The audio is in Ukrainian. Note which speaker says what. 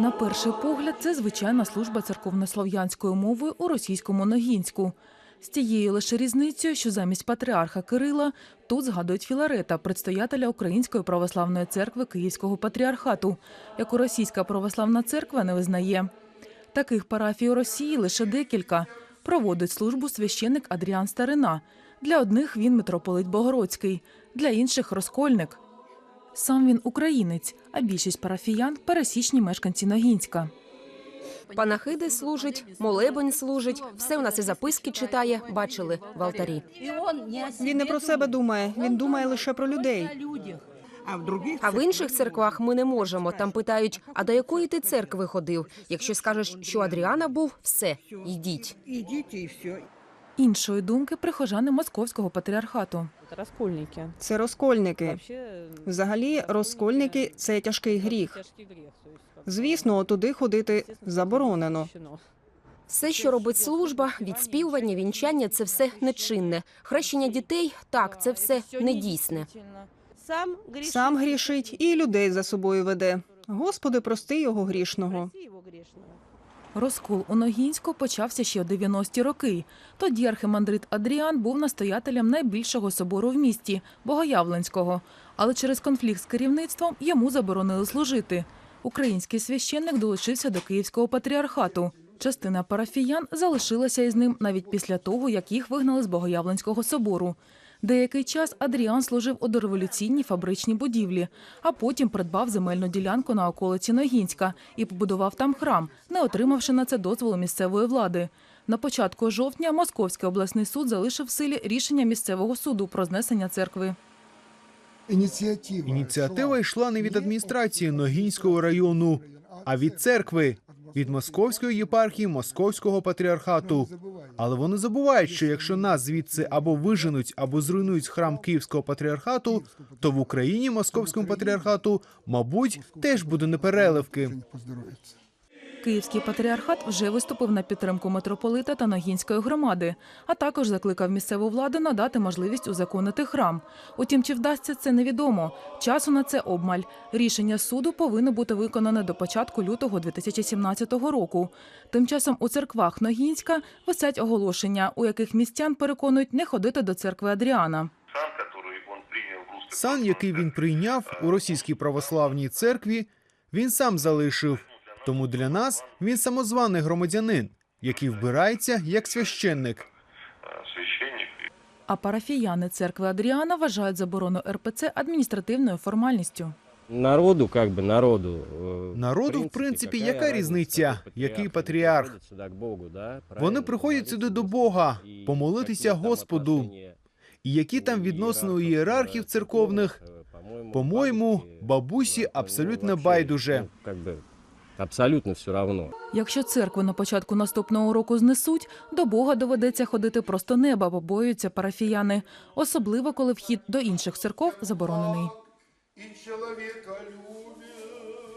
Speaker 1: На перший погляд, це звичайна служба церковнослов'янською мовою у російському Ногінську. З тією лише різницею, що замість патріарха Кирила тут згадують Філарета, предстоятеля Української православної церкви Київського патріархату, яку російська православна церква не визнає. Таких парафій у Росії лише декілька. Проводить службу священник Адріан Старина. Для одних він митрополит Богородський, для інших розкольник. Сам він українець, а більшість парафіян пересічні мешканці Ногінська.
Speaker 2: Панахиди служить, молебень служить, все у нас і записки читає, бачили в алтарі.
Speaker 3: Він не про себе думає, він думає лише про людей.
Speaker 2: А в інших церквах ми не можемо. Там питають: а до якої ти церкви ходив? Якщо скажеш, що Адріана був, все, йдіть.
Speaker 1: Іншої думки прихожани московського патріархату.
Speaker 4: Это раскольники.
Speaker 3: Це розкольники. Взагалі, розкольники це тяжкий гріх. Звісно, туди ходити заборонено.
Speaker 2: Все, що робить служба, відспівування, вінчання це все нечинне. Хрещення дітей так, це все недійсне.
Speaker 4: Сам грішить
Speaker 3: і людей за собою веде. Господи, прости його грішного.
Speaker 1: Розкол у Ногінську почався ще у 90-ті роки. Тоді архимандрит Адріан був настоятелем найбільшого собору в місті Богоявленського. Але через конфлікт з керівництвом йому заборонили служити. Український священник долучився до Київського патріархату. Частина парафіян залишилася із ним навіть після того, як їх вигнали з Богоявленського собору. Деякий час Адріан служив у дореволюційній фабричній будівлі, а потім придбав земельну ділянку на околиці Ногінська і побудував там храм, не отримавши на це дозволу місцевої влади. На початку жовтня Московський обласний суд залишив в силі рішення місцевого суду про знесення церкви.
Speaker 5: Ініціатива
Speaker 6: йшла не від адміністрації Ногінського району, а від церкви, від Московської єпархії Московського патріархату. Але вони забувають, що якщо нас звідси або виженуть, або зруйнують храм Київського патріархату, то в Україні Московському патріархату, мабуть, теж буде непереливки.
Speaker 1: Київський патріархат вже виступив на підтримку митрополита та Ногінської громади, а також закликав місцеву владу надати можливість узаконити храм. Утім, чи вдасться це невідомо. Часу на це обмаль. Рішення суду повинно бути виконане до початку лютого 2017 року. Тим часом у церквах Ногінська висять оголошення, у яких містян переконують не ходити до церкви Адріана.
Speaker 7: Сан,
Speaker 6: який він прийняв у російській православній церкві, він сам залишив. Тому для нас він самозваний громадянин, який вбирається як священник.
Speaker 7: э, священник.
Speaker 1: А парафіяни церкви Адріана вважають заборону РПЦ адміністративною формальністю.
Speaker 8: Народу, как бы народу. э,
Speaker 6: Народу, в принципі, яка різниця, який патріарх?
Speaker 8: приходит сюда к Богу, да,
Speaker 6: Вони
Speaker 8: правильно,
Speaker 6: приходять сюди до
Speaker 8: молиться,
Speaker 6: Бога,
Speaker 8: и
Speaker 6: помолитися
Speaker 8: какие там
Speaker 6: Господу.
Speaker 8: отношения
Speaker 6: І які там
Speaker 8: у
Speaker 6: відносини у
Speaker 8: иерархов,
Speaker 6: ієрархів
Speaker 8: э,
Speaker 6: церковних,
Speaker 8: церковных, э, по-моему,
Speaker 6: по-моєму,
Speaker 8: бабушки,
Speaker 6: бабусі
Speaker 8: э, ну,
Speaker 6: абсолютно
Speaker 8: вообще,
Speaker 6: байдуже.
Speaker 8: абсолютно все равно.
Speaker 1: Якщо церкву на початку наступного року знесуть, до Бога доведеться ходити просто неба, бо боються парафіяни, особливо коли вхід до інших церков заборонений.
Speaker 5: І чоловіка любить.